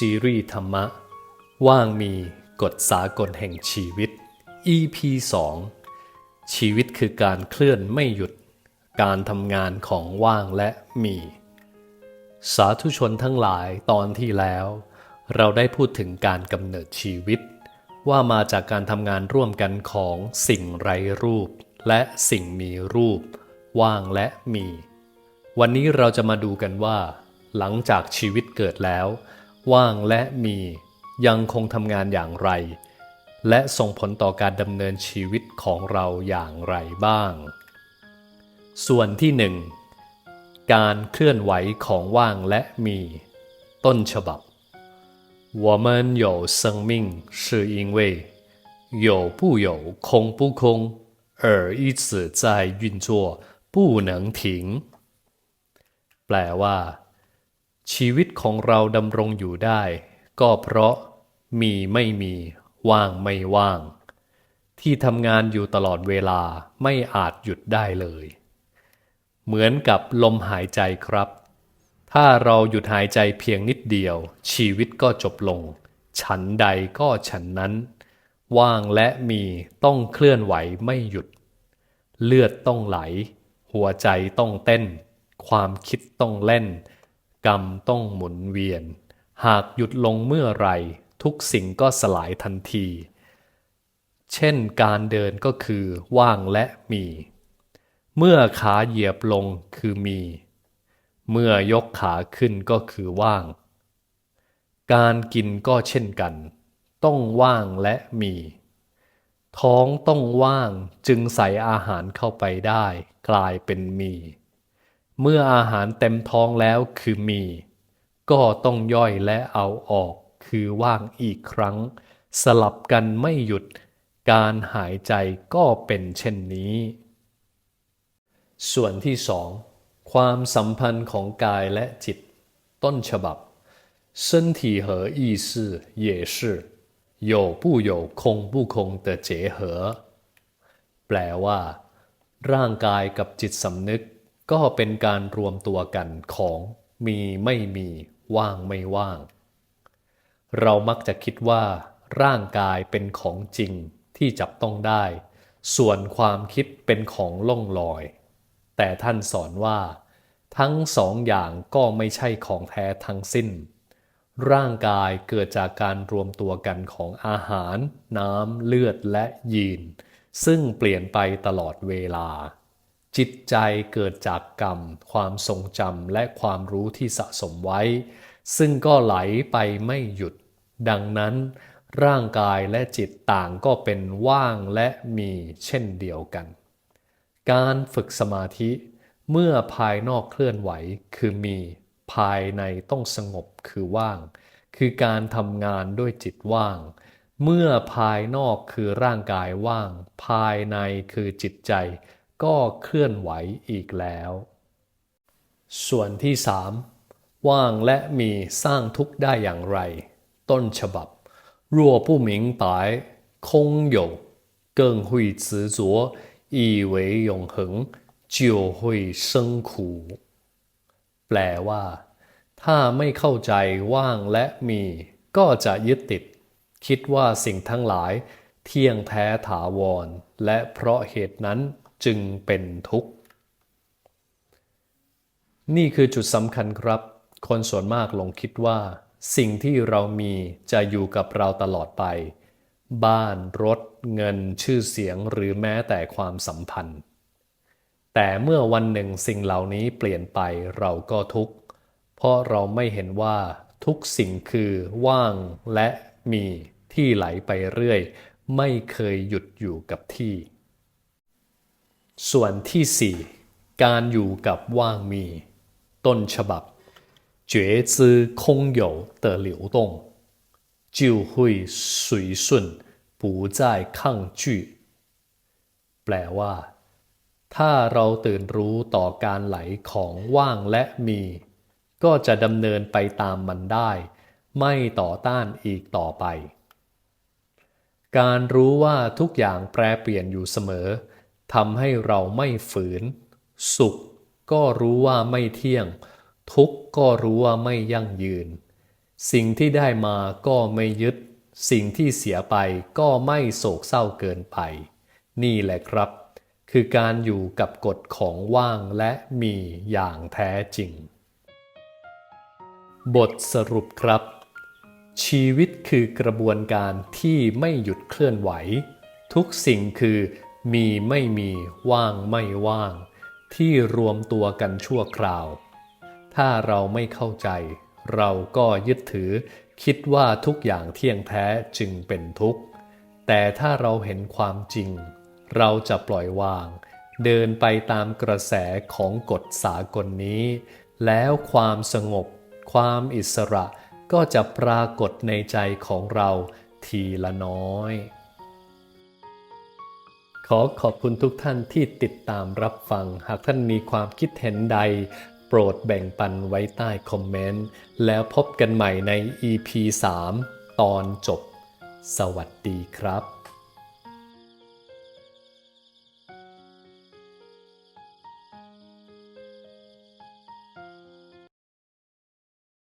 ซีรีส์ธรรมะ ว่างมีกฎสากลแห่งชีวิต EP 2 ชีวิตคือการเคลื่อนไม่หยุด การทำงานของว่างและมี สาธุชนทั้งหลายตอนที่แล้ว เราได้พูดถึงการกำเนิดชีวิต ว่ามาจากการทำงานร่วมกันของสิ่งไร้รูป และสิ่งมีรูป ว่างและมี วันนี้เราจะมาดูกันว่า หลังจากชีวิตเกิดแล้ว ว่างและมียังคงทำงานอย่างไร และส่งผลต่อการดำเนินชีวิตของเราอย่างไรบ้าง ส่วนที่หนึ่งการเคลื่อนไหวของว่างและมี ต้นฉบับ我们有生命是因为有不有空不空而一直在运作不能停แปลว่า ชีวิตของเราดำรงอยู่ได้ ก็เพราะมีไม่มีว่างไม่ว่าง ที่ทำงานอยู่ตลอดเวลาไม่อาจหยุดได้เลย เหมือนกับลมหายใจครับ ถ้าเราหยุดหายใจเพียงนิดเดียว ชีวิตก็จบลง ฉันใดก็ฉันนั้น ว่างและมีต้องเคลื่อนไหวไม่หยุด เลือดต้องไหล หัวใจต้องเต้น ความคิดต้องเล่น กรรมต้องหมุนเวียน หากหยุดลงเมื่อไรทุกสิ่งก็สลายทันที เช่นการเดินก็คือว่างและมี เมื่อขาเหยียบลงคือมี เมื่อยกขาขึ้นก็คือว่าง การกินก็เช่นกัน ต้องว่างและมี ท้องต้องว่างจึงใส่อาหารเข้าไปได้ กลายเป็นมี เมื่ออาหารเต็มท้องแล้วคือมี ก็ต้องย่อยและเอาออกคือว่างอีกครั้ง สลับกันไม่หยุด การหายใจก็เป็นเช่นนี้ ส่วนที่สองความสัมพันธ์ของกายและจิต ต้นฉบับ身体和意识也是有不有空不空的结合แปลว่า ร่างกายกับจิตสำนึก ก็เป็นการรวมตัวกันของมีไม่มีว่างไม่ว่าง เรามักจะคิดว่าร่างกายเป็นของจริงที่จับต้องได้ ส่วนความคิดเป็นของล่องลอย แต่ท่านสอนว่า ทั้งสองอย่างก็ไม่ใช่ของแท้ทั้งสิ้น ร่างกายเกิดจากการรวมตัวกันของอาหาร น้ำ เลือดและยีน ซึ่งเปลี่ยนไปตลอดเวลา จิตใจเกิดจากกรรม ความทรงจำและความรู้ที่สะสมไว้ ซึ่งก็ไหลไปไม่หยุด ดังนั้น ร่างกายและจิตต่างก็เป็นว่างและมีเช่นเดียวกัน การฝึกสมาธิเมื่อภายนอกเคลื่อนไหวคือมี ภายในต้องสงบคือว่าง คือการทำงานด้วยจิตว่าง เมื่อภายนอกคือร่างกายว่าง ภายในคือจิตใจ ก็เคลื่อนไหวอีกแล้ว ส่วนที่สามว่างและมีสร้างทุกข์ได้อย่างไร ต้นฉบับ若不明白空有更会执着以为永恒就会生苦แปลว่า ถ้าไม่เข้าใจว่างและมี ก็จะยึดติด คิดว่าสิ่งทั้งหลาย เที่ยงแท้ถาวร และเพราะเหตุนั้น จึงเป็นทุกข์ นี่คือจุดสำคัญครับ คนส่วนมากหลงคิดว่า สิ่งที่เรามีจะอยู่กับเราตลอดไป บ้านรถ เงินชื่อเสียงหรือแม้แต่ความสัมพันธ์ แต่เมื่อวันหนึ่งสิ่งเหล่านี้เปลี่ยนไปเราก็ทุกข์ เพราะเราไม่เห็นว่าทุกสิ่งคือว่างและมีที่ไหลไปเรื่อย ไม่เคยหยุดอยู่กับที่ ส่วนที่สี่การอยู่กับว่างมี ต้นฉบับ觉知空有的流动，就会随顺，不再抗拒。แปลว่า ถ้าเราตื่นรู้ต่อการไหลของว่างและมี ก็จะดำเนินไปตามมันได้ ไม่ต่อต้านอีกต่อไป การรู้ว่าทุกอย่างแปรเปลี่ยนอยู่เสมอ ทำให้เราไม่ฝืน สุขก็รู้ว่าไม่เที่ยง ทุกข์ก็รู้ว่าไม่ยั่งยืน สิ่งที่ได้มาก็ไม่ยึด สิ่งที่เสียไปก็ไม่โศกเศร้าเกินไป นี่แหละครับ คือการอยู่กับกฎของว่างและมีอย่างแท้จริง บทสรุปครับ ชีวิตคือกระบวนการที่ไม่หยุดเคลื่อนไหว ทุกสิ่งคือ มีไม่มีว่างไม่ว่าง ที่รวมตัวกันชั่วคราว ถ้าเราไม่เข้าใจ เราก็ยึดถือคิดว่าทุกอย่างเที่ยงแท้จึงเป็นทุกข์ แต่ถ้าเราเห็นความจริง เราจะปล่อยวาง เดินไปตามกระแสของกฎสากลนี้ แล้วความสงบ ความอิสระก็จะปรากฏในใจของเราทีละน้อย ขอขอบคุณทุกท่านที่ติดตามรับฟัง หากท่านมีความคิดเห็นใด โปรดแบ่งปันไว้ใต้คอมเมนต์ แล้วพบกันใหม่ใน EP 3 ตอนจบ สวัสดีครับ